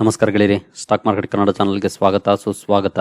ನಮಸ್ಕಾರ ಗೆಳೆಯರಿ stock market Kannada ಚಾನಲ್ಗೆ ಸ್ವಾಗತ, ಸುಸ್ವಾಗತ.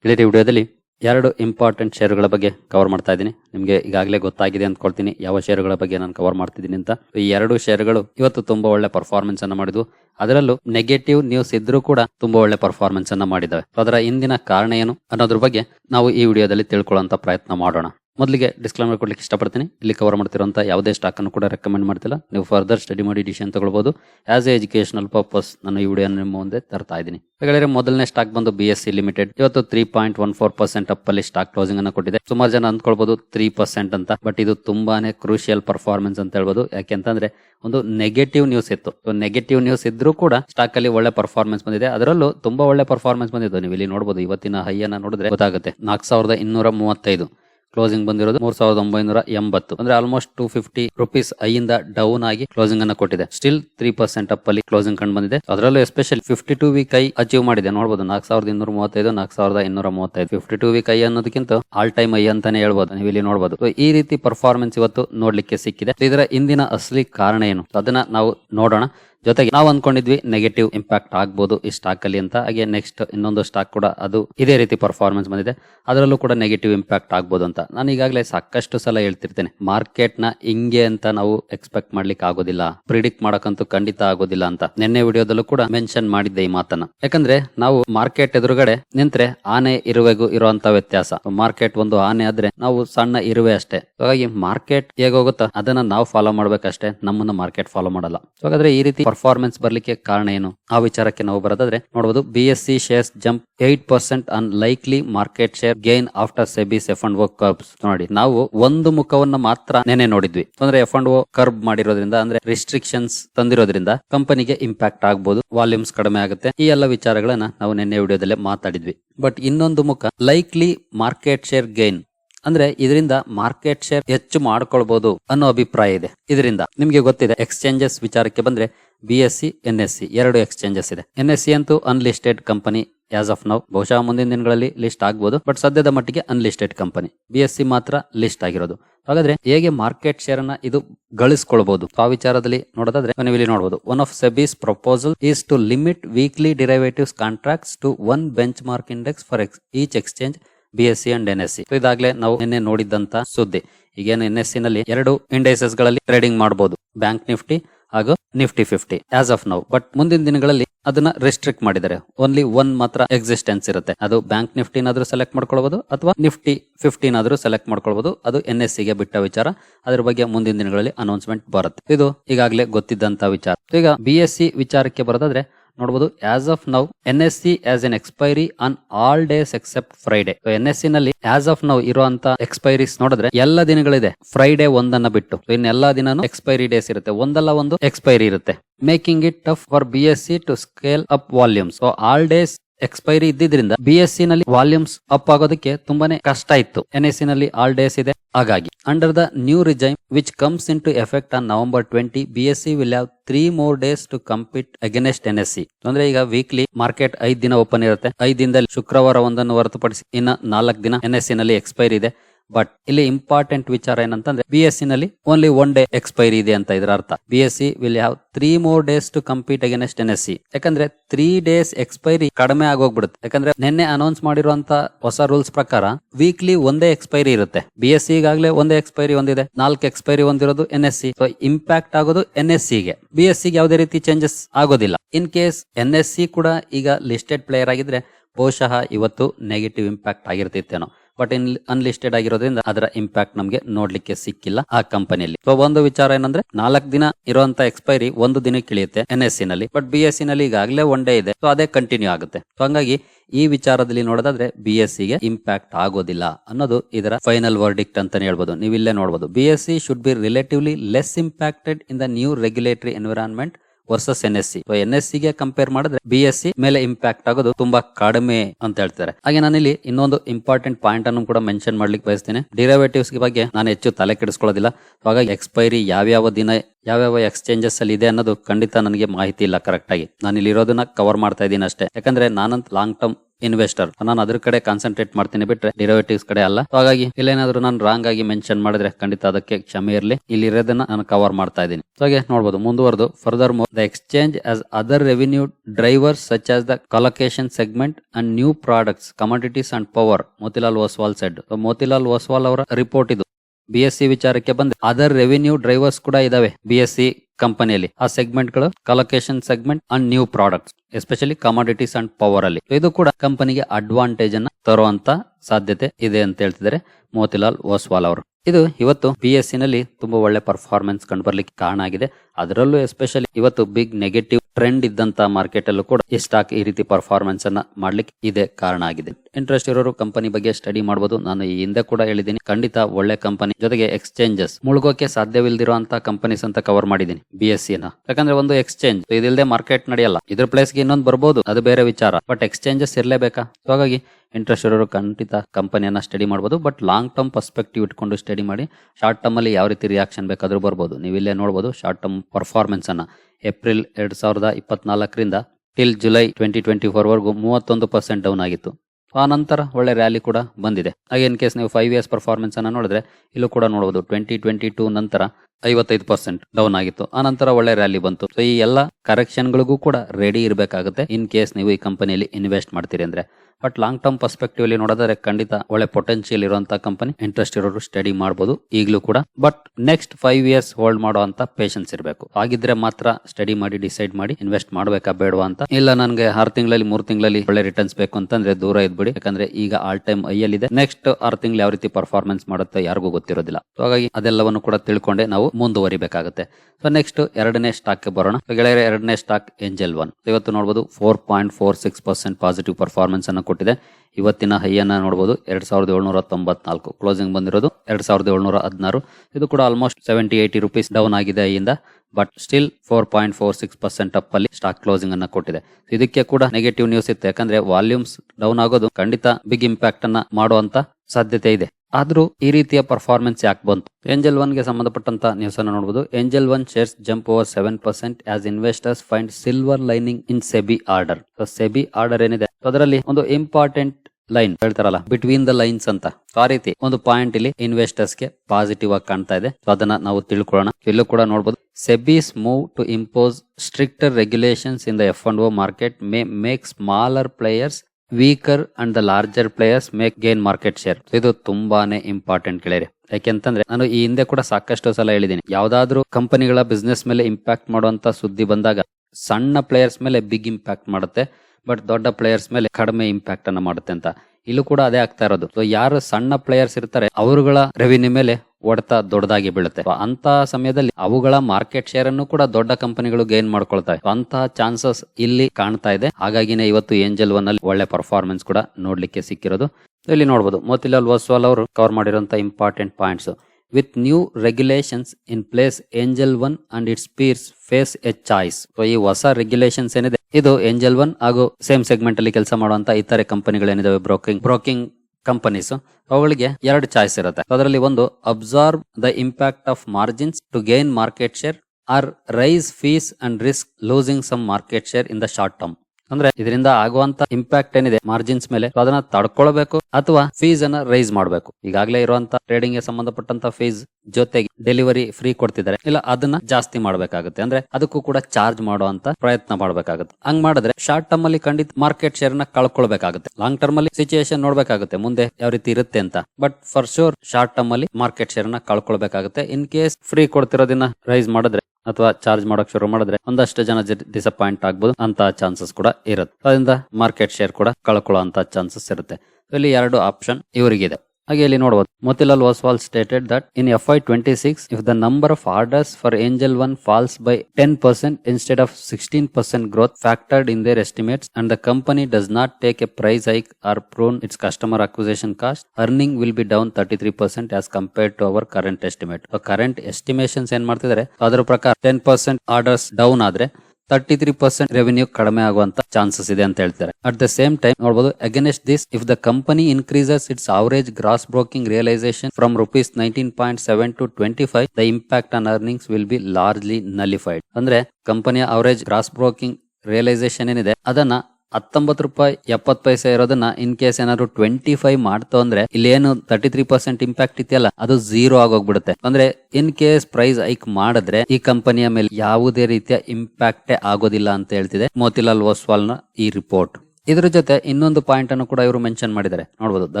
ಗೆಳೆಯರಿ ವಿಡಿಯೋದಲ್ಲಿ ಎರಡು ಇಂಪಾರ್ಟೆಂಟ್ ಷೇರುಗಳ ಬಗ್ಗೆ ಕವರ್ ಮಾಡ್ತಾ ಇದ್ದೀನಿ. ನಿಮಗೆ ಈಗಾಗಲೇ ಗೊತ್ತಾಗಿದೆ ಅಂದ್ಕೊಳ್ತೀನಿ ಯಾವ ಷೇರುಗಳ ಬಗ್ಗೆ ನಾನು ಕವರ್ ಮಾಡ್ತಿದ್ದೀನಿ ಅಂತ. ಈ ಎರಡು ಷೇರುಗಳು ಇವತ್ತು ತುಂಬಾ ಒಳ್ಳೆ ಪರ್ಫಾರ್ಮೆನ್ಸ್ ಅನ್ನು ಮಾಡಿದ್ವು. ಅದರಲ್ಲೂ ನೆಗೆಟಿವ್ ನ್ಯೂಸ್ ಇದ್ರೂ ಕೂಡ ತುಂಬಾ ಒಳ್ಳೆ ಪರ್ಫಾರ್ಮೆನ್ಸ್ ಅನ್ನು ಮಾಡಿದ್ದಾವೆ. ಅದರ ಹಿಂದಿನ ಕಾರಣ ಏನು ಅನ್ನೋದ್ರ ಬಗ್ಗೆ ನಾವು ಈ ವಿಡಿಯೋದಲ್ಲಿ ತಿಳ್ಕೊಳ್ಳುವಂತ ಪ್ರಯತ್ನ ಮಾಡೋಣ. ಮೊದಲಿಗೆ ಡಿಸ್ಕ್ಲೈಮರ್ ಕೊಡ್ಲಿಕ್ಕೆ ಇಷ್ಟಪಡ್ತೀನಿ. ಇಲ್ಲಿ ಕವರ್ ಮಾಡ್ತಿರುವಂತ ಯಾವುದೇ ಸ್ಟಾಕ್ ಅನ್ನು ಕೂಡ ರೆಕಮೆಂಡ್ ಮಾಡ್ತಿಲ್ಲ. ನೀವು ಫರ್ದರ್ ಸ್ಟಡಿ ಮಾಡಿ ಡಿಸಿಷನ್ ತಗೊಳ್ಬಹುದು ಆಸ್ ಎ ಎಜುಕೇಶನಲ್ ಪರ್ಪಸ್ ನಾನು ಈ ವಿಡಿಯೋ ನಿಮ್ಮ ಮುಂದೆ ತರ್ತಾ ಇದ್ದೀನಿ. ಹಾಗಾದ್ರೆ ಮೊದಲನೇ ಸ್ಟಾಕ್ ಬಂದು ಬಿ ಎಸ್ ಸಿ ಲಿಮಿಟೆಡ್ ಇವತ್ತು three point one four percent up ಅಲ್ಲಿ ಸ್ಟಾಕ್ ಕ್ಲೋಸಿಂಗ್ ಅನ್ನು ಕೊಟ್ಟಿದೆ. ಸುಮಾರು ಜನ ಅಂದ್ಕೊಳ್ಬಹುದು ತ್ರೀ ಪರ್ಸೆಂಟ್ ಅಂತ. ಬಟ್ ಇದು ತುಂಬಾನೇ ಕ್ರೂಷಿಯಲ್ ಪರ್ಫಾರ್ಮೆನ್ಸ್ ಅಂತ ಹೇಳ್ಬೋದು. ಯಾಕೆಂತಂದ್ರೆ ಒಂದು ನೆಗೆಟಿವ್ ನ್ಯೂಸ್ ಇತ್ತು. ನೆಗೆಟಿವ್ ನ್ಯೂಸ್ ಇದ್ರೂ ಕೂಡ ಸ್ಟಾಕ್ ಅಲ್ಲಿ ಒಳ್ಳೆ ಪರ್ಫಾರ್ಮೆನ್ಸ್ ಬಂದಿದೆ. ಅದರಲ್ಲೂ ತುಂಬಾ ಒಳ್ಳೆ ಪರ್ಫಾರ್ಮೆನ್ಸ್ ಬಂದಿದ್ದು ನೀವು ಇಲ್ಲಿ ನೋಡಬಹುದು ಇವತ್ತಿನ ಹೈ ಅನ್ನ ನೋಡಿದ್ರೆ ಗೊತ್ತಾಗುತ್ತೆ. ನಾಲ್ಕು ಸಾವಿರದ ಇನ್ನೂರ ಮೂವತ್ತೈದು. ಕ್ಲೋಸಿಂಗ್ ಬಂದಿರೋದು ಮೂರ್ ಸಾವಿರದ ಒಂಬೈನೂರ ಎಂಬತ್ತು. ಅಂದ್ರೆ ಆಲ್ಮೋಸ್ಟ್ ಟೂ ಫಿಫ್ಟಿ ರುಪೀಸ್ ಐಯಿಂದ ಡೌನ್ ಆಗಿ ಕ್ಲೋಸಿಂಗ್ ಅನ್ನ ಕೊಟ್ಟಿದೆ. ಸ್ಟಿಲ್ ತ್ರೀ ಪರ್ಸೆಂಟ್ ಅಪ್ ಅಲ್ಲಿ ಕ್ಲೋಸಿಂಗ್ ಕಂಡು ಬಂದಿದೆ. ಅದರಲ್ಲೂ especially fifty two week high achieve ಮಾಡಿದೆ. ನೋಡಬಹುದು ನಾಲ್ಕು ಸಾವಿರದ ಇನ್ನೂರ ಮೂವತ್ತೈದು, ನಾಲ್ಕು ಸಾವಿರದ ಇನ್ನೂರ ಮೂವತ್ತೈದು. ಫಿಫ್ಟಿ ಟೂ ವೀಕ್ ಐ ಅನ್ನೋದಕ್ಕಿಂತ ಆಲ್ ಟೈಮ್ ಐ ಅಂತಾನೆ ಹೇಳ್ಬೋದು. ನೀವು ಇಲ್ಲಿ ನೋಡಬಹುದು ಈ ರೀತಿ ಪರ್ಫಾರ್ಮೆನ್ಸ್ ಇವತ್ತು ನೋಡ್ಲಿಕ್ಕೆ ಸಿಕ್ಕಿದೆ. ಇದರ ಹಿಂದಿನ ಅಸಲಿ ಕಾರಣ ಏನು? ಅದನ್ನ ನಾವು ನೋಡೋಣ. ಜೊತೆಗೆ ನಾವು ಅನ್ಕೊಂಡಿದ್ವಿ ನೆಗೆಟಿವ್ ಇಂಪ್ಯಾಕ್ಟ್ ಆಗ್ಬೋದು ಈ ಸ್ಟಾಕ್ ಅಲ್ಲಿ ಅಂತ. ಹಾಗೆ ನೆಕ್ಸ್ಟ್ ಇನ್ನೊಂದು ಸ್ಟಾಕ್ ಕೂಡ ಅದು ಇದೇ ರೀತಿ ಪರ್ಫಾರ್ಮೆನ್ಸ್ ಬಂದಿದೆ. ಅದರಲ್ಲೂ ಕೂಡ ನೆಗೆಟಿವ್ ಇಂಪ್ಯಾಕ್ಟ್ ಆಗ್ಬೋದು ಅಂತ. ನಾನು ಈಗಾಗಲೇ ಸಾಕಷ್ಟು ಸಲ ಹೇಳ್ತಿರ್ತೇನೆ ಮಾರ್ಕೆಟ್ನ ಹಿಂಗೆ ಅಂತ ನಾವು ಎಕ್ಸ್ಪೆಕ್ಟ್ ಮಾಡ್ಲಿಕ್ಕೆ ಆಗೋದಿಲ್ಲ ಪ್ರಿಡಿಕ್ಟ್ ಮಾಡಕ್ಕಂತೂ ಖಂಡಿತ ಆಗೋದಿಲ್ಲ ಅಂತ. ನಿನ್ನೆ ವಿಡಿಯೋದಲ್ಲೂ ಕೂಡ ಮೆನ್ಷನ್ ಮಾಡಿದ್ದೆ ಈ ಮಾತನ್ನ. ಯಾಕಂದ್ರೆ ನಾವು ಮಾರ್ಕೆಟ್ ಎದುರುಗಡೆ ನಿಂತ್ರೆ ಆನೆ ಇರುವೆಗೂ ಇರುವಂತ ವ್ಯತ್ಯಾಸ. ಮಾರ್ಕೆಟ್ ಒಂದು ಆನೆ ಆದ್ರೆ ನಾವು ಸಣ್ಣ ಇರುವೆ ಅಷ್ಟೇ. ಹಾಗಾಗಿ ಮಾರ್ಕೆಟ್ ಹೇಗೋಗುತ್ತೋ ಅದನ್ನ ನಾವು ಫಾಲೋ ಮಾಡ್ಬೇಕಷ್ಟೇ, ನಮ್ಮನ್ನ ಮಾರ್ಕೆಟ್ ಫಾಲೋ ಮಾಡಲ್ಲ. ಹಾಗಾದ್ರೆ ಈ ರೀತಿ ಪರ್ಫಾರ್ಮೆನ್ಸ್ ಬರ್ಲಿಕ್ಕೆ ಕಾರಣ ಏನು? ಆ ವಿಚಾರಕ್ಕೆ ನಾವು ಬರೋದಾದ್ರೆ ನೋಡಬಹುದು B S C shares jump eight percent unlikely market share gain after SEBI F and O curbs ನೋಡಿ, ನಾವು ಒಂದು ಮುಖವನ್ನ ಮಾತ್ರ ನೆನೆ ನೋಡಿದ್ವಿ. ಅಂದ್ರೆ ಎಫ್ ಅಂಡ್ ಓ ಕರ್ಬ್ ಮಾಡಿರೋದ್ರಿಂದ, ಅಂದ್ರೆ ರಿಸ್ಟ್ರಿಕ್ಷನ್ಸ್ ತಂದಿರೋದ್ರಿಂದ ಕಂಪನಿಗೆ ಇಂಪ್ಯಾಕ್ಟ್ ಆಗಬಹುದು ವಾಲ್ಯೂಮ್ಸ್ ಕಡಿಮೆ ಆಗುತ್ತೆ. ಈ ಎಲ್ಲ ವಿಚಾರಗಳನ್ನ ನಾವು ನಿನ್ನೆ ವಿಡಿಯೋದಲ್ಲೇ ಮಾತಾಡಿದ್ವಿ. ಬಟ್ ಇನ್ನೊಂದು ಮುಖ ಲೈಕ್ಲಿ ಮಾರ್ಕೆಟ್ ಶೇರ್ ಗೇನ್ ಅಂದ್ರೆ ಇದರಿಂದ ಮಾರ್ಕೆಟ್ ಶೇರ್ ಹೆಚ್ಚು ಮಾಡ್ಕೊಳ್ಬಹುದು ಅನ್ನೋ ಅಭಿಪ್ರಾಯ ಇದೆ. ಇದರಿಂದ ನಿಮ್ಗೆ ಗೊತ್ತಿದೆ ಎಕ್ಸ್ಚೇಂಜಸ್ ವಿಚಾರಕ್ಕೆ ಬಂದ್ರೆ B S C N S C ಎರಡು ಎಕ್ಸ್ಚೇಂಜಸ್ ಇದೆ. ಎನ್ ಎಸ್ ಸಿ ಅಂತೂ unlisted company as of now ಬಹುಶಃ ಮುಂದಿನ ದಿನಗಳಲ್ಲಿ ಲಿಸ್ಟ್ ಆಗಬಹುದು ಬಟ್ ಸದ್ಯದ ಮಟ್ಟಿಗೆ unlisted company B S C ಮಾತ್ರ ಲಿಸ್ಟ್ ಆಗಿರೋದು. ಹಾಗಾದ್ರೆ ಹೇಗೆ ಮಾರ್ಕೆಟ್ ಶೇರ್ ಅನ್ನ ಇದು ಗಳಿಸ್ಕೊಳ್ಬಹುದು ಆ ವಿಚಾರದಲ್ಲಿ ನೋಡೋದಾದ್ರೆ ನೀವು ಇಲ್ಲಿ ನೋಡಬಹುದು one of SEBI's proposal is to limit weekly derivatives contracts to one benchmark index for each exchange B S C and N S C ಇದಾಗಲೇ ನಾವು ನಿನ್ನೆ ನೋಡಿದಂತ ಸುದ್ದಿ. ಈಗೇನು ಎನ್ ಎಸ್ ಸಿ ನಲ್ಲಿ ಎರಡು ಇಂಡೈಸಸ್ಗಳಲ್ಲಿ ಟ್ರೇಡಿಂಗ್ ಮಾಡಬಹುದು ಬ್ಯಾಂಕ್ ನಿಫ್ಟಿ ಹಾಗೂ Nifty fifty as of now but ಮುಂದಿನ ದಿನಗಳಲ್ಲಿ ಅದನ್ನ ರೆಸ್ಟ್ರಿಕ್ಟ್ ಮಾಡಿದ್ದಾರೆ. ಓನ್ಲಿ ಒನ್ ಮಾತ್ರ ಎಕ್ಸಿಸ್ಟೆನ್ಸ್ ಇರುತ್ತೆ. ಅದು ಬ್ಯಾಂಕ್ ನಿಫ್ಟಿನಾದ್ರೂ ಸೆಲೆಕ್ಟ್ ಮಾಡ್ಕೊಳ್ಬಹುದು ಅಥವಾ ನಿಫ್ಟಿ ಫಿಫ್ಟಿನಾದ್ರೂ ಸೆಲೆಕ್ಟ್ ಮಾಡ್ಕೊಳ್ಬಹುದು ಅದು ಎನ್ ಎಸ್ ಸಿಗೆ ಬಿಟ್ಟ ವಿಚಾರ. ಅದ್ರ ಬಗ್ಗೆ ಮುಂದಿನ ದಿನಗಳಲ್ಲಿ ಅನೌನ್ಸ್ಮೆಂಟ್ ಬರುತ್ತೆ. ಇದು ಈಗಾಗಲೇ ಗೊತ್ತಿದ್ದಂತ ವಿಚಾರ. ಈಗ ಬಿ ಎಸ್ ಸಿ ವಿಚಾರಕ್ಕೆ ಬರೋದಾದ್ರೆ ನೋಡಬಹುದು as of now N S C as N expiry on all days except Friday N S C ನಲ್ಲಿ ಆಸ್ ಆಫ್ ನೌ ಇರುವಂತ ಎಕ್ಸ್ಪೈರೀಸ್ ನೋಡಿದ್ರೆ ಎಲ್ಲ ದಿನಗಳಿದೆ. ಫ್ರೈಡೆ ಒಂದನ್ನ ಬಿಟ್ಟು. ಇನ್ ಎಲ್ಲಾ ದಿನಾನು ಎಕ್ಸ್ಪೈರಿ ಡೇಸ್ ಇರುತ್ತೆ. ಒಂದಲ್ಲ ಒಂದು ಎಕ್ಸ್ಪೈರಿ ಇರುತ್ತೆ. Making it tough for B S C to scale up volume so all days expiry ಇದ್ದಿದ್ರಿಂದ B S C ನಲ್ಲಿ ವಾಲ್ಯೂಮ್ಸ್ ಅಪ್ ಆಗೋದಕ್ಕೆ ತುಂಬಾನೇ ಕಷ್ಟ ಇತ್ತು. ಎನ್ ಎಸ್ ಸಿ ನಲ್ಲಿ ಆಲ್ ಡೇಸ್ ಇದೆ. ಹಾಗಾಗಿ under the new regime which comes in to effect on November twenty B S C will have three more days to compete against N S C ಅಂದ್ರೆ ಈಗ weekly market ಐದ್ ದಿನ open ಇರುತ್ತೆ. ಐದ್ ದಿನದಲ್ಲಿ ಶುಕ್ರವಾರ ಒಂದನ್ನು ಹೊರತುಪಡಿಸಿ ಇನ್ನ ನಾಲ್ಕು ದಿನ ಎನ್ ಎಸ್ ಸಿ ನಲ್ಲಿ ಎಕ್ಸ್ಪೈರಿ ಇದೆ. ಬಟ್ ಇಲ್ಲಿ ಇಂಪಾರ್ಟೆಂಟ್ ವಿಚಾರ ಏನಂತಂದ್ರೆ ಬಿ ಎಸ್ ಸಿ ನಲ್ಲಿ ಓನ್ಲಿ ಒನ್ ಡೇ ಎಕ್ಸ್ಪೈರಿ ಇದೆ ಅಂತ ಇದರ ಅರ್ಥ. B S C will have three more days to compete against N S C ಯಾಕಂದ್ರೆ ತ್ರೀ ಡೇಸ್ ಎಕ್ಸ್ಪೈರಿ ಕಡಿಮೆ ಆಗೋಗ್ಬಿಡುತ್ತೆ. ಯಾಕಂದ್ರೆ ನಿನ್ನೆ ಅನೌನ್ಸ್ ಮಾಡಿರುವಂತ ಹೊಸ ರೂಲ್ಸ್ ಪ್ರಕಾರ ವೀಕ್ಲಿ ಒಂದೇ ಎಕ್ಸ್ಪೈರಿ ಇರುತ್ತೆ. ಬಿ ಎಸ್ ಸಿ ಈಗಾಗಲೇ ಒಂದೇ ಎಕ್ಸ್ಪೈರಿ ಒಂದಿದೆ. ನಾಲ್ಕು expiry ಹೊಂದಿರೋದು N S C so impact ಆಗೋದು ಎನ್ ಎಸ್ಗೆ. ಬಿ ಎಸ್ಗೆ ಯಾವುದೇ ರೀತಿ ಚೇಂಜಸ್ ಆಗೋದಿಲ್ಲ. In case N S C ಕೂಡ ಈಗ ಲಿಸ್ಟೆಡ್ ಪ್ಲೇಯರ್ ಆಗಿದ್ರೆ ಬಹುಶಃ ಇವತ್ತು ನೆಗೆಟಿವ್ ಇಂಪ್ಯಾಕ್ಟ್ ಆಗಿರ್ತಿತ್ತೇನೋ ಬಟ್ ಇನ್ ಅನ್ಲಿಸ್ಟೆಡ್ ಆಗಿರೋದ್ರಿಂದ ಅದರ ಇಂಪ್ಯಾಕ್ಟ್ ನಮಗೆ ನೋಡ್ಲಿಕ್ಕೆ ಸಿಕ್ಕಿಲ್ಲ ಆ ಕಂಪನಿಯಲ್ಲಿ ಸೊ ಒಂದು ವಿಚಾರ ಏನಂದ್ರೆ, ನಾಲ್ಕು ದಿನ ಇರುವಂತ ಎಕ್ಸ್ಪೈರಿ ಒಂದು ದಿನಕ್ಕೆ ಇಳಿಯುತ್ತೆ ಎನ್ ಎಸ್ ಸಿ ನಲ್ಲಿ ಬಟ್ ಬಿ ಎಸ್ ಸಿ ನಲ್ಲಿ ಈಗಾಗಲೇ ಒನ್ ಡೇ ಇದೆ. ಸೊ ಅದೇ ಕಂಟಿನ್ಯೂ ಆಗುತ್ತೆ. ಸೊ ಹಂಗಾಗಿ ಈ ವಿಚಾರದಲ್ಲಿ ನೋಡೋದಾದ್ರೆ ಬಿ ಎಸ್ಗೆ ಇಂಪ್ಯಾಕ್ಟ್ ಆಗೋದಿಲ್ಲ ಅನ್ನೋದು ಇದರ ಫೈನಲ್ ವರ್ಡಿಕ್ಟ್ ಅಂತಾನೆ ಹೇಳ್ಬೋದು. ನೀವು ಇಲ್ಲೇ ನೋಡಬಹುದು B S C should be relatively less impacted in the new regulatory environment versus N S C N ಎಸ್ಗೆ ಕಂಪೇರ್ ಮಾಡಿದ್ರೆ ಬಿ ಎಸ್ ಸಿ ಮೇಲೆ ಇಂಪ್ಯಾಕ್ಟ್ ಆಗೋದು ತುಂಬಾ ಕಡಿಮೆ ಅಂತ ಹೇಳ್ತಾರೆ. ಹಾಗೆ ನಾನಿಲ್ಲಿ ಇನ್ನೊಂದು ಇಂಪಾರ್ಟೆಂಟ್ ಪಾಯಿಂಟ್ ಅನ್ನು ಕೂಡ ಮೆನ್ಷನ್ ಮಾಡ್ಲಿಕ್ಕೆ ಬಯಸ್ತೇನೆ. ಡಿರೈವೇಟಿವ್ಸ್ ಬಗ್ಗೆ ನಾನು ಹೆಚ್ಚು ತಲೆ ಕೆಡಿಸ್ಕೊಳ್ಳೋದಿಲ್ಲ. ಹಾಗಾಗಿ ಎಕ್ಸ್ಪೈರಿ ಯಾವ್ಯಾವ ದಿನ, ಯಾವ್ಯಾವ ಎಕ್ಸ್ಚೇಂಜಸ್ ಅಲ್ಲಿ ಇದೆ ಅನ್ನೋದು ಖಂಡಿತ ನನಗೆ ಮಾಹಿತಿ ಇಲ್ಲ ಕರೆಕ್ಟ್ ಆಗಿ. ನಾನು ಇಲ್ಲಿ ಇರೋದನ್ನ ಕವರ್ ಮಾಡ್ತಾ ಇದ್ದೀನಿ ಅಷ್ಟೇ. ಯಾಕಂದ್ರೆ ನಾನಂತ ಲಾಂಗ್ ಟರ್ಮ್ ಇನ್ವೆಸ್ಟರ್. ನಾನು ಅದ್ರ ಕಡೆ ಕಾನ್ಸಂಟ್ರೇಟ್ ಮಾಡ್ತೀನಿ ಬಿಟ್ರೆ ಡಿರೋವೇಟಿವ್ಸ್ ಕಡೆ ಅಲ್ಲ. ಹಾಗಾಗಿ ಇಲ್ಲೇನಾದ್ರೂ ನಾನು ರಾಂಗ್ ಆಗಿ ಮೆನ್ಷನ್ ಮಾಡಿದ್ರೆ ಖಂಡಿತ ಅದಕ್ಕೆ ಕ್ಷಮೆ ಇರಲಿ. ಇಲ್ಲಿ ಇರೋದನ್ನ ನಾನು ಕವರ್ ಮಾಡ್ತಾ ಇದ್ದೀನಿ. ಹಾಗೆ ನೋಡಬಹುದು ಮುಂದುವರೆದು. Furthermore the exchange as other revenue drivers such as the colocation segment and new products commodities and power Motilal Oswal said Motilal Oswal ಅವರ ರಿಪೋರ್ಟ್ ಇದು. ಬಿ ವಿಚಾರಕ್ಕೆ ಬಂದ್ರೆ ಅದರ್ ರೆವಿನ್ಯೂ ಡ್ರೈವರ್ಸ್ ಕೂಡ ಇದಾವೆ ಬಿ ಎಸ್ ಕಂಪನಿಯಲ್ಲಿ ಆ ಸೆಗ್ಮೆಂಟ್ಗಳು colocation segment and new products especially commodities and power ಅಲ್ಲಿ. ಇದು ಕೂಡ ಕಂಪನಿಗೆ ಅಡ್ವಾಂಟೇಜ್ ಅನ್ನ ತರುವಂತ ಸಾಧ್ಯತೆ ಇದೆ ಅಂತ ಹೇಳ್ತಿದ್ದಾರೆ ಮೋತಿಲಾಲ್ ಓಸ್ವಾಲ್ ಅವರು. ಇದು ಇವತ್ತು ಬಿ ಎಸ್ ಸಿ ನಲ್ಲಿ ತುಂಬಾ ಒಳ್ಳೆ ಪರ್ಫಾರ್ಮೆನ್ಸ್ ಕಂಡು ಬರ್ಲಿಕ್ಕೆ ಕಾರಣ ಆಗಿದೆ. ಅದರಲ್ಲೂ ಎಸ್ಪೆಷಲಿ ಇವತ್ತು ಬಿಗ್ ನೆಗೆಟಿವ್ ಟ್ರೆಂಡ್ ಇದ್ದಂತ ಮಾರ್ಕೆಟ್ ಅಲ್ಲೂ ಕೂಡ ಈ ಸ್ಟಾಕ್ ಈ ರೀತಿ ಪರ್ಫಾರ್ಮೆನ್ಸ್ ಅನ್ನ ಮಾಡ್ಲಿಕ್ಕೆ ಇದೇ ಕಾರಣ ಆಗಿದೆ. ಇಂಟ್ರೆಸ್ಟ್ ಇರೋರು ಕಂಪನಿ ಬಗ್ಗೆ ಸ್ಟಡಿ ಮಾಡಬಹುದು ನಾನು ಈ ಹಿಂದೆ ಕೂಡ ಹೇಳಿದ್ದೀನಿ. ಖಂಡಿತ ಒಳ್ಳೆ ಕಂಪನಿ ಜೊತೆಗೆ ಎಕ್ಸ್ಚೇಂಜಸ್ ಮುಳುಗೋಕೆ ಸಾಧ್ಯವಿಲ್ದಿರುವಂತ ಕಂಪನೀಸ್ ಅಂತ ಕವರ್ ಮಾಡಿದ್ದೀನಿ. ಬಿ ಎಸ್ ಸಿ ನ. ಯಾಕಂದ್ರೆ ಒಂದು ಎಕ್ಸ್ಚೇಂಜ್ ಇದಿಲ್ಲದೆ ಮಾರ್ಕೆಟ್ ನಡೆಯಲ್ಲ. ಇದ್ರ ಪ್ಲೇಸ್ಗೆ ಇನ್ನೊಂದು ಬರ್ಬೋದು. ಅದು ಬೇರೆ ವಿಚಾರ. ಬಟ್ ಎಕ್ಸ್ಚೇಂಜಸ್ ಇರಲೇಬೇಕಾ? ಹಾಗಾಗಿ ಇಂಟ್ರೆಸ್ಟ್ ಇರೋರು ಖಂಡಿತ ಕಂಪನಿಯನ್ನ ಸ್ಟಡಿ ಮಾಡಬಹುದು ಬಟ್ ಲಾಂಗ್ ಟರ್ಮ್ ಪರ್ಸ್ಪೆಕ್ಟಿವ್ ಇಟ್ಕೊಂಡು ಸ್ಟಡಿ ಮಾಡಿ ಶಾರ್ಟ್ ಟರ್ಮ್ ಅಲ್ಲಿ ಯಾವ ರೀತಿ ರಿಯಾಕ್ಷನ್ ಬೇಕಾದ್ರೂ ಬರ್ಬೋದು. ನೀವು ಇಲ್ಲೇ ನೋಡಬಹುದು ಶಾರ್ಟ್ ಟರ್ಮ್ ಪರ್ಫಾರ್ಮೆನ್ಸ್ ಅನ್ನ. ಏಪ್ರಿಲ್ ಎರಡ್ ಸಾವಿರದ ಇಪ್ಪತ್ನಾಲ್ಕರಿಂದ till July twenty twenty four ವರೆಗೂ ಮೂವತ್ತೊಂದು ಪರ್ಸೆಂಟ್ ಡೌನ್ ಆಗಿತ್ತು. ಆ ನಂತರ ಒಳ್ಳೆ ರ್ಯಾಲಿ ಕೂಡ ಬಂದಿದೆ. ಹಾಗೆ ಇನ್ ಕೇಸ್ ನೀವು ಫೈವ್ ಇಯರ್ಸ್ ಪರ್ಫಾರ್ಮೆನ್ಸ್ ಅನ್ನು ನೋಡಿದ್ರೆ ಇಲ್ಲೂ ಕೂಡ ನೋಡಬಹುದು ಟ್ವೆಂಟಿ ಟ್ವೆಂಟಿ ಟೂ ನಂತರ ಐವತ್ತೈದು ಪರ್ಸೆಂಟ್ ಡೌನ್ ಆಗಿತ್ತು. ಆ ನಂತರ ಒಳ್ಳೆ ರ್ಯಾಲಿ ಬಂತು. ಸೊ ಈ ಎಲ್ಲ ಕರೆಕ್ಷನ್ಗಳಿಗೂ ಕೂಡ ರೆಡಿ ಇರಬೇಕಾಗುತ್ತೆ. ಇನ್ ಕೇಸ್ ನೀವು ಈ ಕಂಪನಿಯಲ್ಲಿ ಇನ್ವೆಸ್ಟ್ ಮಾಡ್ತೀರಿ ಅಂದ್ರೆ. ಬಟ್ ಲಾಂಗ್ ಟರ್ಮ್ ಪರ್ಸ್ಪೆಕ್ಟಿವ್ ಅಲ್ಲಿ ನೋಡಿದ್ರೆ ಖಂಡಿತ ಒಳ್ಳೆ ಪೊಟೆನ್ಶಿಯಲ್ ಇರುವಂತ ಕಂಪನಿ ಇಂಟ್ರೆಸ್ಟ್ ಇರೋರು ಸ್ಟಡಿ ಮಾಡಬಹುದು ಈಗಲೂ ಕೂಡ. But next five years hold ಮಾಡುವಂತ ಪೇಷನ್ಸ್ ಇರಬೇಕು. ಆಗಿದ್ರೆ ಮಾತ್ರ ಸ್ಟಡಿ ಮಾಡಿ ಡಿಸೈಡ್ ಮಾಡಿ ಇನ್ವೆಸ್ಟ್ ಮಾಡಬೇಕಾ ಬೇಡವಾ ಅಂತ. ಇಲ್ಲ ನನಗೆ ಆರು ತಿಂಗಳಲ್ಲಿ, ಮೂರು ತಿಂಗಳಲ್ಲಿ ಒಳ್ಳೆ ರಿಟರ್ನ್ಸ್ ಬೇಕು ಅಂತಂದ್ರೆ ದೂರ ಇದ್ಬಿಡಿ. ಯಾಕಂದ್ರೆ ಈಗ ಆಲ್ ಟೈಮ್ ಐಯಲ್ಲಿ ಇದೆ ನೆಕ್ಸ್ಟ್ ಆರು ತಿಂಗಳು ಯಾವ ರೀತಿ ಪರ್ಫಾರ್ಮೆನ್ಸ್ ಮಾಡುತ್ತೆ ಯಾರಿಗೂ ಗೊತ್ತಿರೋದಿಲ್ಲ. ಹಾಗಾಗಿ ಅದೆಲ್ಲವನ್ನು ಕೂಡ ತಿಳ್ಕೊಂಡೆ ನಾವು ಮುಂದುವರಿಬೇಕಾಗುತ್ತೆ. ಸೊ ನೆಕ್ಸ್ಟ್ ಎರಡನೇ ಸ್ಟಾಕ್ ಬರೋಣ. ಗೆಳೆಯರ, ಎರಡನೇ ಸ್ಟಾಕ್ ಏಂಜಲ್ ಒನ್ ಇವತ್ತು ನೋಡಬಹುದು four point four six percent positive performance ಅನ್ನು ಕೊಟ್ಟಿದೆ. ಇವತ್ತಿನ ಹೈಯನ್ನ ನೋಡಬಹುದು ಎರಡ್ ಸಾವಿರದ ಏಳ್ನೂರ ತೊಂಬತ್ನಾಲ್ಕು. ಕ್ಲೋಸಿಂಗ್ ಬಂದಿರೋದು ಎರಡ್ ಸಾವಿರದ ಏಳ್ನೂರ ಹದಿನಾರು. ಇದು ಕೂಡ almost seventy eighty rupees down ಆಗಿದೆ ಇಂದ but still four point four six percent up ಅಲ್ಲಿ ಸ್ಟಾಕ್ ಕ್ಲೋಸಿಂಗ್ ಅನ್ನ ಕೊಟ್ಟಿದೆ. ಇದಕ್ಕೆ ಕೂಡ ನೆಗೆಟಿವ್ ನ್ಯೂಸ್ ಇತ್ತು. ಯಾಕಂದ್ರೆ ವಾಲ್ಯೂಮ್ಸ್ ಡೌನ್ ಆಗೋದು ಖಂಡಿತ ಬಿಗ್ ಇಂಪ್ಯಾಕ್ಟ್ ಅನ್ನ ಮಾಡುವಂತ ಸಾಧ್ಯತೆ ಇದೆ. ಆದ್ರೂ ಈ ರೀತಿಯ ಪರ್ಫಾರ್ಮೆನ್ಸ್ ಯಾಕೆ ಬಂತು? ಏಂಜಲ್ ಒನ್ಗೆ ಸಂಬಂಧಪಟ್ಟಂತ ನ್ಯೂಸ್ ಅನ್ನು ನೋಡಬಹುದು Angel One shares jump over seven percent as investors find silver lining in SEBI order SEBI order ಏನಿದೆ? ಅದರಲ್ಲಿ ಒಂದು ಇಂಪಾರ್ಟೆಂಟ್ ಲೈನ್ ಹೇಳ್ತಾರಲ್ಲ ಬಿಟ್ವೀನ್ ದ ಲೈನ್ಸ್ ಅಂತ. ಆ ರೀತಿ ಒಂದು ಪಾಯಿಂಟ್ ಇಲ್ಲಿ ಇನ್ವೆಸ್ಟರ್ಸ್ಗೆ ಪಾಸಿಟಿವ್ ಆಗಿ ಕಾಣ್ತಾ ಇದೆ. ಸೊ ಅದನ್ನ ನಾವು ತಿಳ್ಕೊಳ್ಳೋಣ. ಇಲ್ಲೂ ಕೂಡ ನೋಡಬಹುದು SEBI's move to impose stricter regulations in the F and O market may make smaller players weaker and the larger players make gain market share ಇದು ತುಂಬಾನೇ ಇಂಪಾರ್ಟೆಂಟ್ ಕೇಳಿರಿ ಯಾಕೆಂತಂದ್ರೆ, ನಾನು ಈ ಹಿಂದೆ ಕೂಡ ಸಾಕಷ್ಟು ಸಲ ಹೇಳಿದ್ದೀನಿ. ಯಾವ್ದಾದ್ರು ಕಂಪನಿಗಳ ಬಿಸ್ನೆಸ್ ಮೇಲೆ ಇಂಪ್ಯಾಕ್ಟ್ ಮಾಡುವಂತ ಸುದ್ದಿ ಬಂದಾಗ ಸಣ್ಣ ಪ್ಲೇಯರ್ಸ್ ಮೇಲೆ ಬಿಗ್ ಇಂಪ್ಯಾಕ್ಟ್ ಮಾಡುತ್ತೆ. ಬಟ್ ದೊಡ್ಡ ಪ್ಲೇಯರ್ಸ್ ಮೇಲೆ ಕಡಿಮೆ ಇಂಪ್ಯಾಕ್ಟ್ ಅನ್ನ ಮಾಡುತ್ತೆ ಅಂತ. ಇಲ್ಲೂ ಕೂಡ ಅದೇ ಆಗ್ತಾ ಇರೋದು. ಸೊ ಯಾರು ಸಣ್ಣ ಪ್ಲೇಯರ್ಸ್ ಇರ್ತಾರೆ, ಅವರುಗಳ ರೆವಿನ್ಯೂ ಮೇಲೆ ಹೊಡೆತ ದೊಡ್ಡದಾಗಿ ಬೀಳುತ್ತೆ. ಅಂತ ಸಮಯದಲ್ಲಿ ಅವುಗಳ ಮಾರ್ಕೆಟ್ ಶೇರ್ ಅನ್ನು ಕೂಡ ದೊಡ್ಡ ಕಂಪನಿಗಳು ಗೇನ್ ಮಾಡ್ಕೊಳ್ತವೆ ಅಂತ ಚಾನ್ಸಸ್ ಇಲ್ಲಿ ಕಾಣ್ತಾ ಇದೆ. ಹಾಗಾಗಿನೇ ಇವತ್ತು ಏಂಜಲ್ ಒನ್ ಅಲ್ಲಿ ಒಳ್ಳೆ ಪರ್ಫಾರ್ಮೆನ್ಸ್ ಕೂಡ ನೋಡ್ಲಿಕ್ಕೆ ಸಿಕ್ಕಿರೋದು. ಇಲ್ಲಿ ನೋಡಬಹುದು ಮೋತಿಲಾಲ್ ವಸ್ವಾಲ್ ಅವರು ಕವರ್ ಮಾಡಿರುವಂತಹ important points with new regulations in place Angel One and its peers face a choice so ಈ ಹೊಸ ರೆಗ್ಯುಲೇಷನ್ಸ್ ಏನಿದೆ? ಇದು ಏಂಜಲ್ ಒನ್ ಹಾಗೂ ಸೇಮ್ ಸೆಗ್ಮೆಂಟ್ ಅಲ್ಲಿ ಕೆಲಸ ಮಾಡುವಂತ ಇತರೆ ಕಂಪನಿಗಳೇನಿದಾವೆ? ಬ್ರೋಕಿಂಗ್ ಬ್ರೋಕಿಂಗ್ ಕಂಪನೀಸ್ ಅವುಗಳಿಗೆ ಎರಡು ಚಾಯ್ಸ್ ಇರುತ್ತೆ. ಅದರಲ್ಲಿ ಒಂದು absorb the impact of margins to gain market share or raise fees and risk losing some market share in the short term ಅಂದ್ರೆ ಇದರಿಂದ ಆಗುವಂತ ಇಂಪ್ಯಾಕ್ಟ್ ಏನಿದೆ? ಮಾರ್ಜಿನ್ಸ್ ಮೇಲೆ. ಅದನ್ನ ತಡ್ಕೊಳ್ಬೇಕು ಅಥವಾ ಫೀಸ್ ಅನ್ನ ರೈಸ್ ಮಾಡಬೇಕು. ಈಗಾಗಲೇ ಇರುವಂತ ಟ್ರೇಡಿಂಗ್ಗೆ ಸಂಬಂಧಪಟ್ಟಂತ ಫೀಸ್ ಜೊತೆಗೆ ಡೆಲಿವರಿ ಫ್ರೀ ಕೊಡ್ತಿದ್ದಾರೆ. ಇಲ್ಲ, ಅದನ್ನ ಜಾಸ್ತಿ ಮಾಡಬೇಕಾಗುತ್ತೆ. ಅಂದ್ರೆ ಅದಕ್ಕೂ ಕೂಡ ಚಾರ್ಜ್ ಮಾಡುವಂತ ಪ್ರಯತ್ನ ಮಾಡಬೇಕಾಗುತ್ತೆ. ಹಂಗ್ ಮಾಡಿದ್ರೆ ಶಾರ್ಟ್ ಟರ್ಮ್ ಅಲ್ಲಿ ಖಂಡಿತ ಮಾರ್ಕೆಟ್ ಶೇರ್ನ ಕಳ್ಕೊಳ್ಬೇಕಾಗುತ್ತೆ. ಲಾಂಗ್ ಟರ್ಮ್ ಅಲ್ಲಿ ಸಿಚುಯೇಷನ್ ನೋಡ್ಬೇಕಾಗುತ್ತೆ. ಮುಂದೆ ಯಾವ ರೀತಿ ಇರುತ್ತೆ ಅಂತ. But for shor short term ಅಲ್ಲಿ ಮಾರ್ಕೆಟ್ ಶೇರ್ನ ಕಳ್ಕೊಳ್ಬೇಕಾಗುತ್ತೆ. ಇನ್ ಕೇಸ್ ಫ್ರೀ ಕೊಡ್ತಿರೋದನ್ನ ರೈಸ್ ಮಾಡಿದ್ರೆ ಅಥವಾ ಚಾರ್ಜ್ ಮಾಡೋಕೆ ಶುರು ಮಾಡಿದ್ರೆ ಒಂದಷ್ಟು ಜನ ಡಿಸಪಾಯಿಂಟ್ ಆಗ್ಬೋದು ಅಂತ ಚಾನ್ಸಸ್ ಕೂಡ ಇರುತ್ತೆ. ಅದರಿಂದ ಮಾರ್ಕೆಟ್ ಶೇರ್ ಕೂಡ ಕಳ್ಕೊಳ್ಳೋ ಅಂತ ಚಾನ್ಸಸ್ ಇರುತ್ತೆ. ಇಲ್ಲಿ ಎರಡು ಆಪ್ಷನ್ ಇವರಿಗಿದೆ. ಹಾಗೆ ಇಲ್ಲಿ ನೋಡಬಹುದು Motilal Oswal stated that in F Y twenty six if the number of orders for Angel One falls by ten percent instead of sixteen percent growth factored in their estimates and the company does not take a price hike or prune its customer acquisition cost earning will be down thirty three percent as compared to our current estimate current estimations ಏನ್ ಮಾಡ್ತಿದ್ದಾರೆ? ಅದರ ಪ್ರಕಾರ ten percent orders down ಆದ್ರೆ thirty three percent revenue ಕಡಿಮೆ ಆಗುವಂತ chances ಇದೆ ಅಂತ ಹೇಳ್ತಾರೆ. ಅಟ್ ದ ಸೇಮ್ ಟೈಮ್ ನೋಡಬಹುದು against this if the company increases its average gross broking realisation from rupees nineteen point seven to twenty five the impact on earnings will be largely nullified ಅಂದ್ರೆ ಕಂಪನಿಯ average gross broking realisation ಏನಿದೆ, ಅದನ್ನ ಹತ್ತೊಂಬತ್ತು ರೂಪಾಯಿ ಎಪ್ಪತ್ ಪೈಸೆ ಇರೋದನ್ನ in case ಏನಾದ್ರು ಟ್ವೆಂಟಿ ಫೈವ್ ಮಾಡ್ತು ಅಂದ್ರೆ ಇಲ್ಲಿ ಏನು ತರ್ಟಿ ತ್ರೀ ಪರ್ಸೆಂಟ್ ಇಂಪ್ಯಾಕ್ಟ್ ಇದೆಯಲ್ಲ ಅದು ಝೀರೋ ಆಗೋಗ್ಬಿಡುತ್ತೆ. ಅಂದ್ರೆ ಇನ್ ಕೇಸ್ ಪ್ರೈಸ್ ಹೈಕ್ ಮಾಡಿದ್ರೆ ಈ ಕಂಪನಿಯ ಮೇಲೆ ಯಾವುದೇ ರೀತಿಯ ಇಂಪ್ಯಾಕ್ಟೇ ಆಗೋದಿಲ್ಲ ಅಂತ ಹೇಳ್ತಿದೆ ಮೋತಿಲಾಲ್ ಓಸ್ವಾಲ್ನ ಈ ರಿಪೋರ್ಟ್ ಇದರ ಜೊತೆ ಇನ್ನೊಂದು ಪಾಯಿಂಟ್ ಅನ್ನು ಕೂಡ ಇವರು ಮೆನ್ಷನ್ ಮಾಡಿದ್ದಾರೆ. ನೋಡಬಹುದು the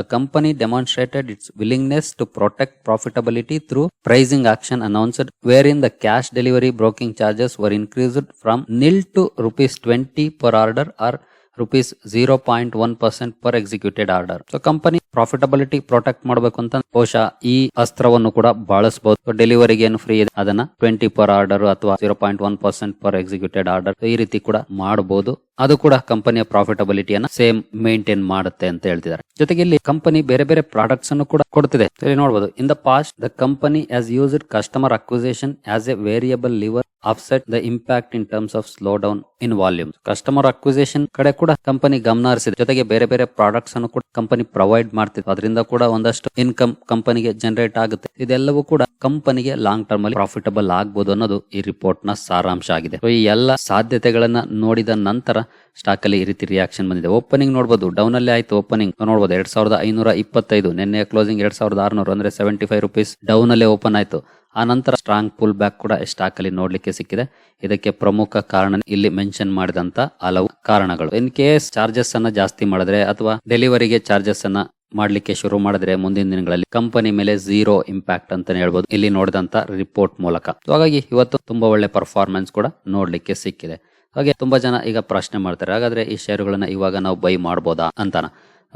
company demonstrated its willingness to protect profitability through pricing action announced where in the cash delivery broking charges were increased from nil to rupees twenty per order or rupees zero point one percent per executed order so company profitability protect ಮಾಡಬೇಕು ಅಂತ ಬಹುಶಃ ಈ ಅಸ್ತ್ರವನ್ನು ಕೂಡ ಬಳಸಬಹುದು ಡೆಲಿವರಿಗೆ ಏನು free ಇದೆ? ಅದನ್ನ twenty per order ಅಥವಾ zero point one percent per executed order ಈ ರೀತಿ ಕೂಡ ಮಾಡಬಹುದು ಅದು ಕೂಡ ಕಂಪನಿಯ ಪ್ರಾಫಿಟಬಿಲಿಟಿಯನ್ನ ಸೇಮ್ ಮೇಂಟೈನ್ ಮಾಡುತ್ತೆ ಅಂತ ಹೇಳ್ತಿದ್ದಾರೆ. ಜೊತೆಗೆ ಇಲ್ಲಿ ಕಂಪನಿ ಬೇರೆ ಬೇರೆ ಪ್ರಾಡಕ್ಟ್ಸ್ ಅನ್ನು ಕೂಡ ಕೊಡ್ತಿದೆ. ನೋಡಬಹುದು in the past the company as used customer acquisition as a variable lever offset the impact in terms of slow down in volume customer acquisition ಕಡೆ ಕೂಡ ಕಂಪನಿ ಗಮನ ಹರಿಸಿದೆ. ಜೊತೆಗೆ ಬೇರೆ ಬೇರೆ ಪ್ರಾಡಕ್ಟ್ಸ್ ಅನ್ನು ಕೂಡ ಕಂಪನಿ ಪ್ರೊವೈಡ್ ಮಾಡ್ತಿದೆ ಅದರಿಂದ ಕೂಡ ಒಂದಷ್ಟು ಇನ್ಕಮ್ ಕಂಪನಿಗೆ ಜನರೇಟ್ ಆಗುತ್ತೆ. ಇದೆಲ್ಲವೂ ಕೂಡ ಕಂಪನಿಗೆ ಲಾಂಗ್ ಟರ್ಮ್ ಅಲ್ಲಿ ಪ್ರಾಫಿಟಬಲ್ ಆಗಬಹುದು ಅನ್ನೋದು ಈ ರಿಪೋರ್ಟ್ನ ಸಾರಾಂಶ ಆಗಿದೆ. ಈ ಎಲ್ಲ ಸಾಧ್ಯತೆಗಳನ್ನ ನೋಡಿದ ನಂತರ ಸ್ಟಾಕ್ ಅಲ್ಲಿ ಈ ರೀತಿ ರಿಯಾಕ್ಷನ್ ಬಂದಿದೆ. ಓಪನಿಂಗ್ ನೋಡಬಹುದು ಡೌನ್ ಅಲ್ಲಿ ಆಯ್ತು ಓಪನಿಂಗ್ ನೋಡಬಹುದು ಎರಡ್ ಸಾವಿರದ ಐನೂರ ಇಪ್ಪತ್ತೈದು, ನಿನ್ನೆ ಕ್ಲೋಸಿಂಗ್ ಎರಡ್ ಸಾವಿರದ ಆರ್ನೂರು ಅಂದ್ರೆ ಸೆವೆಂಟಿ ಫೈವ್ ರುಪೀಸ್ ಡೌನ್ ಅಲ್ಲೇ ಓಪನ್ ಆಯ್ತು. ಆ ನಂತರ ಸ್ಟ್ರಾಂಗ್ ಪುಲ್ ಬ್ಯಾಕ್ ಕೂಡ ಸ್ಟಾಕ್ ಅಲ್ಲಿ ನೋಡ್ಲಿಕ್ಕೆ ಸಿಕ್ಕಿದೆ. ಇದಕ್ಕೆ ಪ್ರಮುಖ ಕಾರಣ ಇಲ್ಲಿ ಮೆನ್ಷನ್ ಮಾಡಿದಂತ ಹಲವು ಕಾರಣಗಳು. ಇನ್ ಕೇಸ್ ಚಾರ್ಜಸ್ ಅನ್ನ ಜಾಸ್ತಿ ಮಾಡಿದ್ರೆ ಅಥವಾ ಡೆಲಿವರಿಗೆ ಚಾರ್ಜಸ್ ಅನ್ನ ಮಾಡ್ಲಿಕ್ಕೆ ಶುರು ಮಾಡಿದ್ರೆ ಮುಂದಿನ ದಿನಗಳಲ್ಲಿ ಕಂಪನಿ ಮೇಲೆ ಝೀರೋ ಇಂಪ್ಯಾಕ್ಟ್ ಅಂತಾನೆ ಹೇಳ್ಬೋದು. ಇಲ್ಲಿ ನೋಡಿದಂತ ರಿಪೋರ್ಟ್ ಮೂಲಕ. ಹಾಗಾಗಿ ಇವತ್ತು ತುಂಬಾ ಒಳ್ಳೆ ಪರ್ಫಾರ್ಮೆನ್ಸ್ ಕೂಡ ನೋಡ್ಲಿಕ್ಕೆ ಸಿಕ್ಕಿದೆ. ಹಾಗೆ ತುಂಬಾ ಜನ ಈಗ ಪ್ರಶ್ನೆ ಮಾಡ್ತಾರೆ. ಹಾಗಾದ್ರೆ ಈ ಶೇರುಗಳನ್ನು ಇವಾಗ ನಾವು ಬೈ ಮಾಡ್ಬೋದಾ ಅಂತಾನ.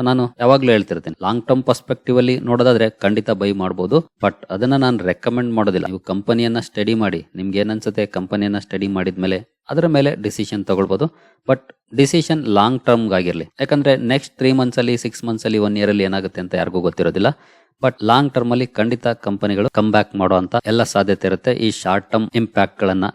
ನಾನು ಯಾವಾಗ್ಲೂ ಹೇಳ್ತಿರ್ತೇನೆ ಲಾಂಗ್ ಟರ್ಮ್ ಪರ್ಸ್ಪೆಕ್ಟಿವ್ ಅಲ್ಲಿ ನೋಡೋದಾದ್ರೆ ಖಂಡಿತ ಬೈ ಮಾಡಬಹುದು ಬಟ್ ಅದನ್ನ ನಾನು ರೆಕಮೆಂಡ್ ಮಾಡೋದಿಲ್ಲ. ನೀವು ಕಂಪನಿಯನ್ನ ಸ್ಟಡಿ ಮಾಡಿ, ನಿಮ್ಗೆ ಏನನ್ಸುತ್ತೆ ಕಂಪನಿಯನ್ನ ಸ್ಟಡಿ ಮಾಡಿದ್ಮೇಲೆ ಅದರ ಮೇಲೆ ಡಿಸಿಷನ್ ತಗೊಳ್ಬಹುದು ಬಟ್ ಡಿಸಿಷನ್ ಲಾಂಗ್ ಟರ್ಮ್ ಆಗಿರ್ಲಿ ಯಾಕಂದ್ರೆ ನೆಕ್ಸ್ಟ್ ತ್ರೀ ಮಂತ್ಸ್ ಅಲ್ಲಿ ಸಿಕ್ಸ್ ಮಂತ್ಸ್ ಅಲ್ಲಿ ಒನ್ ಇಯರ್ ಅಲ್ಲಿ ಏನಾಗುತ್ತೆ ಅಂತ ಯಾರಿಗೂ ಗೊತ್ತಿರೋದಿಲ್ಲ ಬಟ್ ಲಾಂಗ್ ಟರ್ಮ್ ಅಲ್ಲಿ ಖಂಡಿತ ಕಂಪನಿಗಳು ಕಮ್ ಬ್ಯಾಕ್ ಮಾಡುವಂತ ಎಲ್ಲ ಸಾಧ್ಯತೆ ಇರುತ್ತೆ ಈ ಶಾರ್ಟ್ ಟರ್ಮ್ ಇಂಪ್ಯಾಕ್ಟ್ ಗಳನ್ನ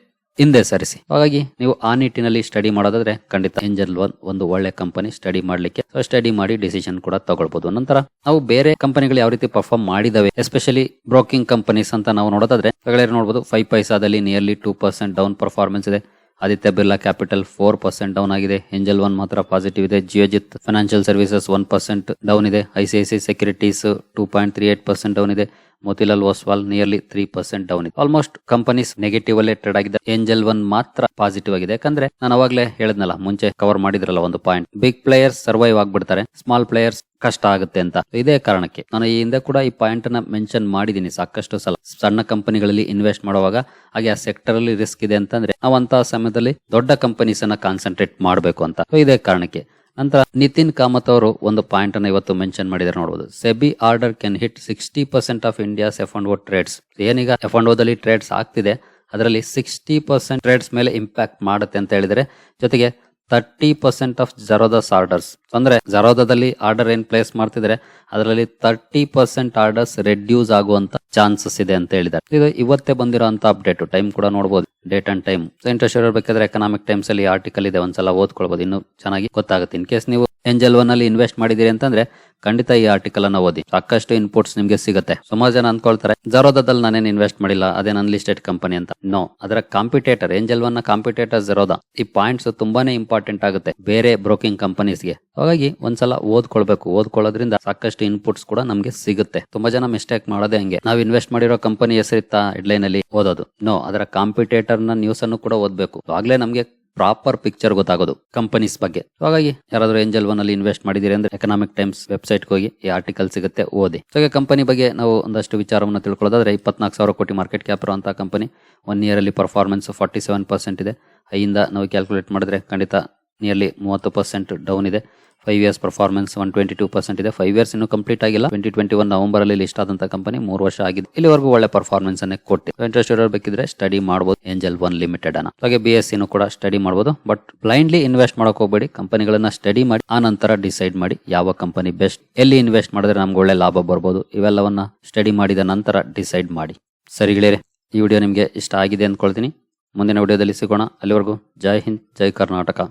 ಹಿಂದೆ ಸರಿಸಿ. ಹಾಗಾಗಿ ನೀವು ಆ ನಿಟ್ಟಿನಲ್ಲಿ ಸ್ಟಡಿ ಮಾಡೋದಾದ್ರೆ ಖಂಡಿತ ಏಂಜಲ್ ಒಂದು ಒಳ್ಳೆ ಕಂಪನಿ ಸ್ಟಡಿ ಮಾಡ್ಲಿಕ್ಕೆ ಸ್ಟಡಿ ಮಾಡಿ ಡಿಸಿಷನ್ ಕೂಡ ತಗೊಳ್ಬಹುದು ನಂತರ ನಾವು ಬೇರೆ ಕಂಪನಿಗಳು ಯಾವ ರೀತಿ ಪರ್ಫಾರ್ಮ್ ಮಾಡಿದಾವೆ ಎಸ್ಪೆಷಲಿ ಬ್ರೋಕಿಂಗ್ ಕಂಪನೀಸ್ ಅಂತ ನಾವು ನೋಡೋದಾದ್ರೆ ನೋಡಬಹುದು five ಪೈಸಾದಲ್ಲಿ nearly two percent down performance ಇದೆ. Aditya Birla capital four percent down ಆಗಿದೆ. ಏಂಜಲ್ ಒನ್ ಮಾತ್ರ ಪಾಸಿಟಿವ್ ಇದೆ. Geojit financial services one percent down ಇದೆ. ICICI securities two point three eight percent down ಇದೆ. Motilal Oswal nearly three percent down ಇದೆ almost companies negative ಅಲ್ಲೇ trade ಆಗಿದೆ Angel one ಮಾತ್ರ positive ಆಗಿದೆ. ಯಾಕಂದ್ರೆ ನಾನು ಅವಾಗಲೇ ಹೇಳಿದ್ನಲ್ಲ, ಮುಂಚೆ ಕವರ್ ಮಾಡಿದ್ರಲ್ಲ ಒಂದು ಪಾಯಿಂಟ್ ಬಿಗ್ ಪ್ಲೇಯರ್ಸ್ ಸರ್ವೈವ್ ಆಗ್ಬಿಡ್ತಾರೆ. ಸ್ಮಾಲ್ ಪ್ಲೇಯರ್ಸ್ ಕಷ್ಟ ಆಗುತ್ತೆ ಅಂತ. ಇದೇ ಕಾರಣಕ್ಕೆ ನಾನು ಈ ಹಿಂದೆ ಕೂಡ ಈ ಪಾಯಿಂಟ್ನ ಮೆನ್ಷನ್ ಮಾಡಿದ್ದೀನಿ ಸಾಕಷ್ಟು ಸಲ. ಸಣ್ಣ ಕಂಪನಿಗಳಲ್ಲಿ ಇನ್ವೆಸ್ಟ್ ಮಾಡುವಾಗ ಹಾಗೆ ಆ ಸೆಕ್ಟರ್ ಅಲ್ಲಿ ರಿಸ್ಕ್ ಇದೆ ಅಂತಂದ್ರೆ ನಾವು ಸಮಯದಲ್ಲಿ ದೊಡ್ಡ ಕಂಪನೀಸ್ ಅನ್ನ ಕಾನ್ಸಂಟ್ರೇಟ್ ಮಾಡಬೇಕು ಅಂತ. ಇದೇ ಕಾರಣಕ್ಕೆ ನಂತರ ನಿತಿನ್ ಕಾಮತ್ ಅವರು ಒಂದು ಪಾಯಿಂಟ್ ಅನ್ನು ಇವತ್ತು ಮೆನ್ಷನ್ ಮಾಡಿದ್ದಾರೆ. ನೋಡಬಹುದು SEBI order can hit sixty percent of India's F and O trades ಏನೀಗ ಎಫ್ ಅಂಡ್ ಓದಲ್ಲಿ ಟ್ರೇಡ್ಸ್ ಆಗ್ತಿದೆ, ಅದರಲ್ಲಿ ಸಿಕ್ಸ್ಟಿ ಪರ್ಸೆಂಟ್ ಟ್ರೇಡ್ಸ್ ಮೇಲೆ ಇಂಪ್ಯಾಕ್ಟ್ ಮಾಡುತ್ತೆ ಅಂತ ಹೇಳಿದರೆ ಜೊತೆಗೆ thirty percent of Zerodha's orders ಅಂದ್ರೆ ಜರೋದಾದಲ್ಲಿ ಆರ್ಡರ್ ಏನ್ ಪ್ಲೇಸ್ ಮಾಡ್ತಿದ್ರೆ, ಅದರಲ್ಲಿ ತರ್ಟಿ ಪರ್ಸೆಂಟ್ ಆರ್ಡರ್ಸ್ ರೆಡ್ಯೂಸ್ ಆಗುವಂತ ಚಾನ್ಸಸ್ ಇದೆ ಅಂತ ಹೇಳಿದ್ದಾರೆ. ಇದು ಇವತ್ತೇ ಬಂದಿರೋಂತ ಅಪ್ಡೇಟ್ ಟೈಮ್ ಕೂಡ ನೋಡಬಹುದು ಡೇಟ್ ಅಂಡ್ ಟೈಮ್ ಇಂಟ್ರೆಸ್ಟ್ ಇರಬೇಕಾದ್ರೆ ಎಕನಾಮಿಕ್ ಟೈಮ್ಸ್ ಅಲ್ಲಿ ಆರ್ಟಿಕಲ್ ಇದೆ, ಒಂದ್ಸಲ ಓದ್ಕೊಳ್ಬಹುದು ಇನ್ನು ಚೆನ್ನಾಗಿ ಗೊತ್ತಾಗುತ್ತೆ. ಇನ್ ಕೇಸ್ ನೀವು ಏಂಜಲ್ ಒನ್ ಅಲ್ಲಿ ಇನ್ವೆಸ್ಟ್ ಮಾಡಿದಿರಿ ಅಂತಂದ್ರೆ ಖಂಡಿತ ಈ ಆರ್ಟಿಕಲ್ ಅನ್ನ ಓದಿ. ಸಾಕಷ್ಟು ಇನ್ಪುಟ್ಸ್ ನಿಮ್ಗೆ ಸಿಗುತ್ತೆ. ಸುಮಾರು ಜನ ಅನ್ಕೊಳ್ತಾರೆ ಜರೋದಾದಲ್ಲಿ ನಾನೇನು ಇನ್ವೆಸ್ಟ್ ಮಾಡಿಲ್ಲ, ಅದೇ ಅನ್ಲಿಸ್ಟೆಡ್ ಕಂಪನಿ ಅಂತ. ನೋ ಅದರ ಕಾಂಪಿಟೇಟರ್ ಏಂಜಲ್ ಒನ್ನ ಕಾಂಪಿಟೇಟರ್ ಜರೋದಾ ಈ ಪಾಯಿಂಟ್ಸ್ ತುಂಬಾನೇ ಇಂಪಾರ್ಟೆಂಟ್ ಆಗುತ್ತೆ ಬೇರೆ ಬ್ರೋಕಿಂಗ್ ಕಂಪನೀಸ್ಗೆ ಹಾಗಾಗಿ ಒಂದ್ಸಲ ಓದ್ಕೊಳ್ಬೇಕು. ಓದ್ಕೊಳ್ಳೋದ್ರಿಂದ ಸಾಕಷ್ಟು ಇನ್ಪುಟ್ಸ್ ಕೂಡ ನಮ್ಗೆ ಸಿಗುತ್ತೆ. ತುಂಬಾ ಜನ ಮಿಸ್ಟೇಕ್ ಮಾಡೋದೇ ಹಂಗೆ. ನಾವು ಇನ್ವೆಸ್ಟ್ ಮಾಡಿರೋ ಕಂಪನಿ ಹೆಸರಿತ್ತ ಹೆಡ್ಲೈನ್ ಅಲ್ಲಿ ಓದೋದು. ನೋ ಅದರ ಕಾಂಪಿಟೇಟರ್ನ ನ್ಯೂಸ್ ಅನ್ನು ಕೂಡ ಓದ್ಬೇಕು. ಆಗ್ಲೇ ನಮ್ಗೆ ಪ್ರಾಪರ್ ಪಿಕ್ಚರ್ ಗೊತ್ತಾಗೋದು ಕಂಪನೀಸ್ ಬಗ್ಗೆ. ಹಾಗಾಗಿ ಯಾರಾದ್ರೂ ಏಂಜಲ್ ಒನ್ ಅಲ್ಲಿ ಇನ್ವೆಸ್ಟ್ ಮಾಡಿದಿರಿ ಅಂದ್ರೆ ಎಕನಾಮಿಕ್ ಟೈಮ್ಸ್ ವೆಬ್ಸೈಟ್ ಹೋಗಿ ಈ ಆರ್ಟಿಕಲ್ ಸಿಗುತ್ತೆ, ಓದಿ. ಹಾಗೆ ಕಂಪನಿ ಬಗ್ಗೆ ನಾವು ಒಂದಷ್ಟು ವಿಚಾರವನ್ನು ತಿಳ್ಕೊಳ್ಳೋದಾದ್ರೆ ಇಪ್ಪತ್ನಾಲ್ಕು ಸಾವಿರ ಕೋಟಿ ಮಾರ್ಕೆಟ್ ಕ್ಯಾಪ್ ಇರುವಂತಹ ಕಂಪನಿ ಒನ್ ಇಯರ್ ಅಲ್ಲಿ ಪರ್ಫಾರ್ಮೆನ್ಸ್ ಫಾರ್ಟಿ ಸೆವೆನ್ ಪರ್ಸೆಂಟ್ ಇದೆ ಐಯಿಂದ ನಾವು ಕ್ಯಾಲ್ಕುಲೇಟ್ ಮಾಡಿದ್ರೆ ಖಂಡಿತ ನಿಯರ್ಲಿ ಮೂವತ್ತು ಪರ್ಸೆಂಟ್ ಡೌನ್ ಇದೆ. Five years performance one twenty two percent ಇದೆ. ಫೈವ್ ಇಯರ್ಸ್ ಇನ್ನು ಕಂಪ್ಲೀಟ್ ಆಗಿಲ್ಲ. ಟ್ವೆಂಟಿ ಟ್ವೆಂಟಿ ಒನ್ ನವೆಂಬರ್ ಅಲ್ಲಿ ಲಿಸ್ಟ್ ಆದಂತ ಕಂಪನಿ ಮೂರು ವರ್ಷ ಆಗಿದೆ. ಇಲ್ಲಿವರೆಗೂ ಒಳ್ಳೆ ಪರ್ಫಾರ್ಮೆನ್ಸ್ ಅನ್ನೇ ಕೊಟ್ಟಿದೆ. ಇಂಟ್ರೆಸ್ಟ್ ಇರೋರು ಬೇಕಿದ್ರೆ ಸ್ಟಡಿ ಮಾಡಬಹುದು ಏಂಜಲ್ ಒನ್ ಲಿಮಿಟೆಡ್ ಅನ್ನ. ಹಾಗೆ ಬಿ ಎಸ್ ಕೂಡ ಸ್ಟಡಿ ಮಾಡಬಹುದು ಬಟ್ ಬ್ಲೈಂಡ್ಲಿ ಇನ್ವೆಸ್ಟ್ ಮಾಡಕ್ ಹೋಗಬೇಡಿ. ಕಂಪನಿಗಳನ್ನ ಸ್ಟಡಿ ಮಾಡಿ, ಆ ನಂತರ ಡಿಸೈಡ್ ಮಾಡಿ ಯಾವ ಕಂಪನಿ ಬೆಸ್ಟ್ ಎಲ್ಲಿ ಇನ್ವೆಸ್ಟ್ ಮಾಡಿದ್ರೆ ನಮ್ಗೆ ಒಳ್ಳೆ ಲಾಭ ಬರ್ಬೋದು. ಇವೆಲ್ಲವನ್ನ ಸ್ಟಡಿ ಮಾಡಿದ ನಂತರ ಡಿಸೈಡ್ ಮಾಡಿ. ಸರಿ ಗೆಳೆಯರೆ, ಈ ವಿಡಿಯೋ ನಿಮಗೆ ಇಷ್ಟ ಆಗಿದೆ ಅಂದ್ಕೊಳ್ತೀನಿ. ಮುಂದಿನ ವಿಡಿಯೋದಲ್ಲಿ ಸಿಗೋಣ. ಅಲ್ಲಿವರೆಗೂ ಜೈ ಹಿಂದ್, ಜೈ ಕರ್ನಾಟಕ.